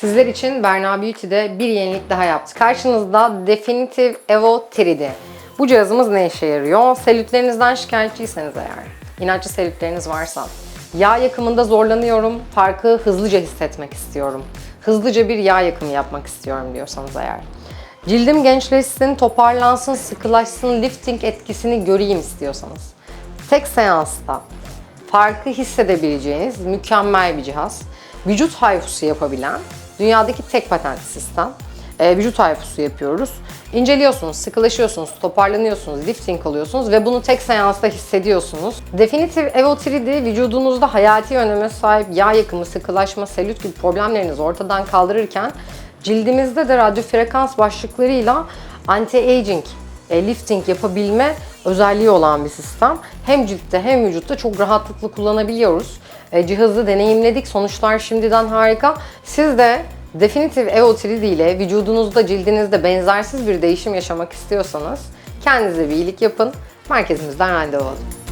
Sizler için Berna Beauty'de bir yenilik daha yaptık. Karşınızda Definitive Evo 3D. Bu cihazımız ne işe yarıyor? Selülitlerinizden şikayetçiyseniz eğer, inatçı selülitleriniz varsa, yağ yakımında zorlanıyorum, farkı hızlıca hissetmek istiyorum, hızlıca bir yağ yakımı yapmak istiyorum diyorsanız eğer, cildim gençleşsin, toparlansın, sıkılaşsın, lifting etkisini göreyim istiyorsanız, tek seansta farkı hissedebileceğiniz mükemmel bir cihaz. Vücut hayfusu yapabilen dünyadaki tek patentli sistem. Ee, vücut hayfusu yapıyoruz. İnceliyorsunuz, sıkılaşıyorsunuz, toparlanıyorsunuz, lifting alıyorsunuz ve bunu tek seansta hissediyorsunuz. Definitive Evo 3D vücudunuzda hayati öneme sahip yağ yakımı, sıkılaşma, selülit gibi problemlerinizi ortadan kaldırırken cildimizde de radyo frekans başlıklarıyla anti-aging e, lifting yapabilme özelliği olan bir sistem. Hem ciltte hem vücutta çok rahatlıkla kullanabiliyoruz. E, cihazı deneyimledik. Sonuçlar şimdiden harika. Siz de Definitive Evo 3D ile vücudunuzda, cildinizde benzersiz bir değişim yaşamak istiyorsanız kendinize bir iyilik yapın. Merkezimizden randevu alın.